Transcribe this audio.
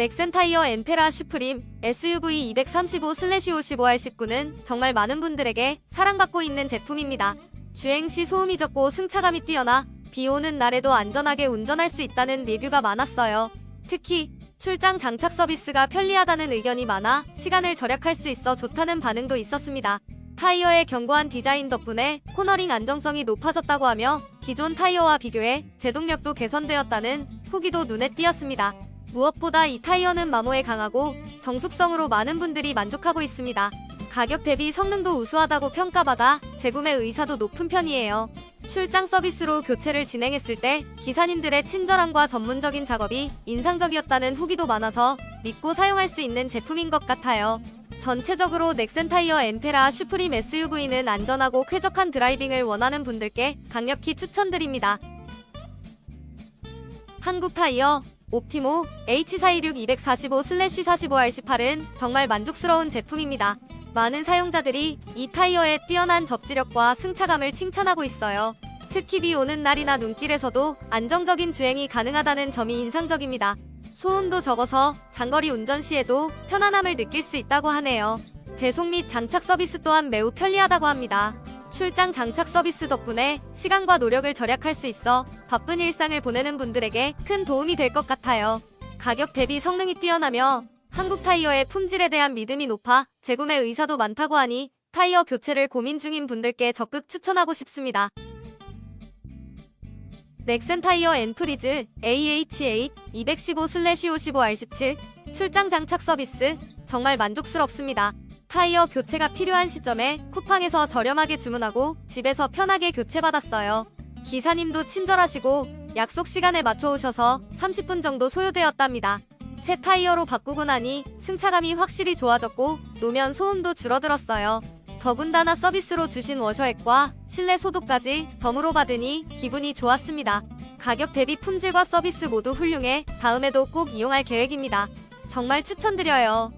넥센 타이어 엠페라 슈프림 SUV 235/55R19는 정말 많은 분들에게 사랑받고 있는 제품입니다. 주행 시 소음이 적고 승차감이 뛰어나 비 오는 날에도 안전하게 운전할 수 있다는 리뷰가 많았어요. 특히 출장 장착 서비스가 편리하다는 의견이 많아 시간을 절약할 수 있어 좋다는 반응도 있었습니다. 타이어의 견고한 디자인 덕분에 코너링 안정성이 높아졌다고 하며 기존 타이어와 비교해 제동력도 개선되었다는 후기도 눈에 띄었습니다. 무엇보다 이 타이어는 마모에 강하고 정숙성으로 많은 분들이 만족하고 있습니다. 가격 대비 성능도 우수하다고 평가받아 재구매 의사도 높은 편이에요. 출장 서비스로 교체를 진행했을 때 기사님들의 친절함과 전문적인 작업이 인상적이었다는 후기도 많아서 믿고 사용할 수 있는 제품인 것 같아요. 전체적으로 넥센 타이어 엠페라 슈프림 SUV는 안전하고 쾌적한 드라이빙을 원하는 분들께 강력히 추천드립니다. 한국 타이어 옵티모 H426-245/45R18은 정말 만족스러운 제품입니다. 많은 사용자들이 이 타이어의 뛰어난 접지력과 승차감을 칭찬하고 있어요. 특히 비 오는 날이나 눈길에서도 안정적인 주행이 가능하다는 점이 인상적입니다. 소음도 적어서 장거리 운전 시에도 편안함을 느낄 수 있다고 하네요. 배송 및 장착 서비스 또한 매우 편리하다고 합니다. 출장 장착 서비스 덕분에 시간과 노력을 절약할 수 있어 바쁜 일상을 보내는 분들에게 큰 도움이 될 것 같아요. 가격 대비 성능이 뛰어나며 한국 타이어의 품질에 대한 믿음이 높아 재구매 의사도 많다고 하니 타이어 교체를 고민 중인 분들께 적극 추천하고 싶습니다. 넥센 타이어 엔프리즈 AH8 215/55R17 출장 장착 서비스 정말 만족스럽습니다. 타이어 교체가 필요한 시점에 쿠팡에서 저렴하게 주문하고 집에서 편하게 교체받았어요. 기사님도 친절하시고 약속 시간에 맞춰 오셔서 30분 정도 소요되었답니다. 새 타이어로 바꾸고 나니 승차감이 확실히 좋아졌고 노면 소음도 줄어들었어요. 더군다나 서비스로 주신 워셔액과 실내 소독까지 덤으로 받으니 기분이 좋았습니다. 가격 대비 품질과 서비스 모두 훌륭해 다음에도 꼭 이용할 계획입니다. 정말 추천드려요.